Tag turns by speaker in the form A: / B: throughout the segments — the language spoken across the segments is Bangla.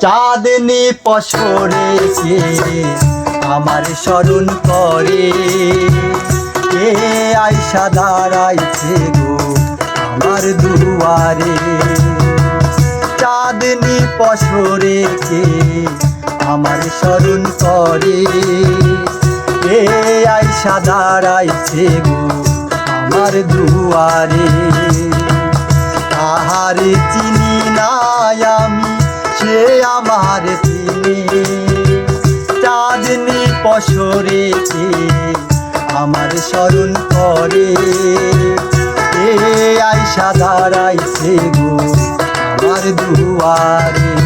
A: চাঁদনি পশরে কে আমার স্মরণ করে। কে আয়সা দাঁড়াইছে গো আমার দুয়ারে? চাঁদনি পশরে কে আমার স্মরণ করে। কে আয়সা দাঁড়াইছে গো আমার দুয়ারে? তাহারে চিনি নাই আমি সে আমার চিনি চাঁদনি পশরে আমার স্মরণ করে? এ আয়সা দাঁড়াইছে গো আমার দুয়ারে।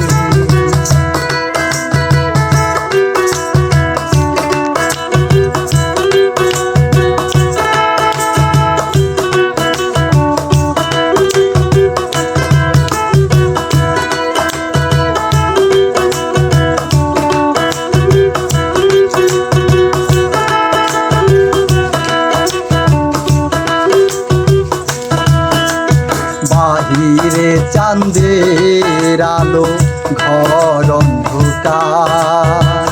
A: চাঁদের আলো ঘর অন্ধকার।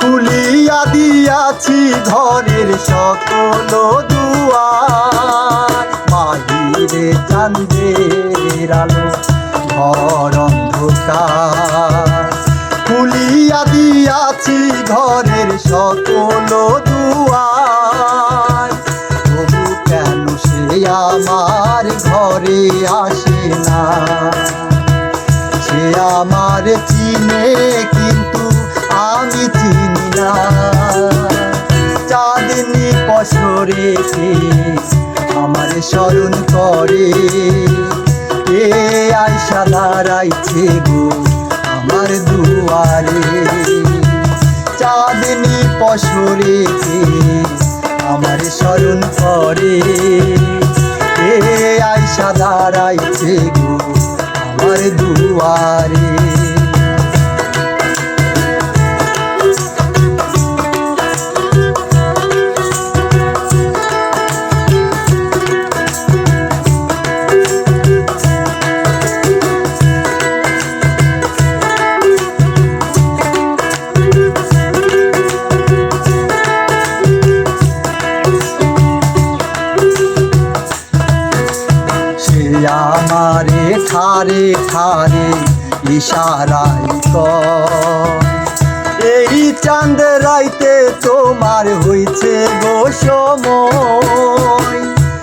A: খুলিয়া দিয়াছি ঘরের সকল দুয়ার। বাহিরে চাঁদের আলো ঘর অন্ধকার। খুলিয়া দিয়াছি ঘরের সকল দুয়ার। আমার চিনে কিন্তু আমি চিনি না। চাঁদনি পশরেছে আমার স্মরণ করে। এ আয়সা দাঁড়াইছে গো আমার দুয়ারে। চাঁদনি পশরেছে আমার স্মরণ করে। এ আয়সা দাঁড়াইছে গো আমার দুয়ারে আমারে ঠারে ঠারে ইশারাই এই চাঁদ রাইতে তোমার হইছে গো সময়।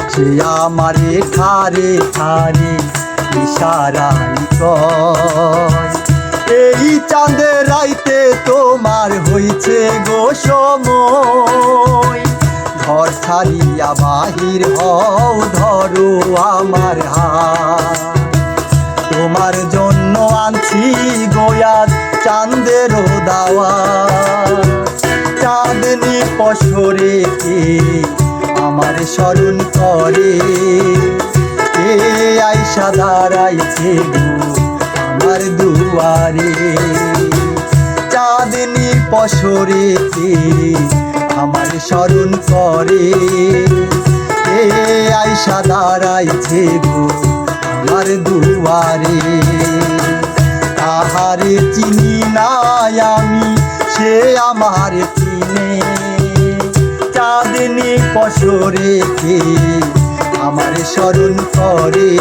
A: সে আমারে ঠারে ঠারে ইশারাই এই চাঁদ রাইতে তোমার হইছে গো সময়। ঘর ছাড়িয়া বাহির হও, ধরো আমার হাত। তোমার জন্য আনছি গোয়াত চাঁদের দাওয়া চাঁদনি পশরে কে আমার স্মরণ করে? কে আইসা দাঁড়াইছে আমার দুয়ারে? চাঁদনি পশরে কে আমার স্মরণ করে? আইসা দাঁড়াইছে গো আমার দুয়ারে। তাহারে চিনি নাই আমি, সে আমার চিনে। চাঁদনি পশরে কে আমার স্মরণ করে?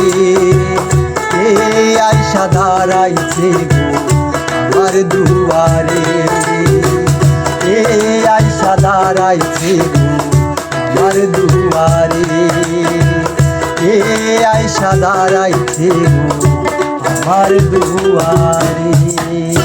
A: এ আইসা দাঁড়াইছে গো আমার দুয়ারে? এ আইসা দাঁড়াইছে গো আমার দুয়ারে? এ আইসা দাঁড়াইছে আমার দুয়ারে।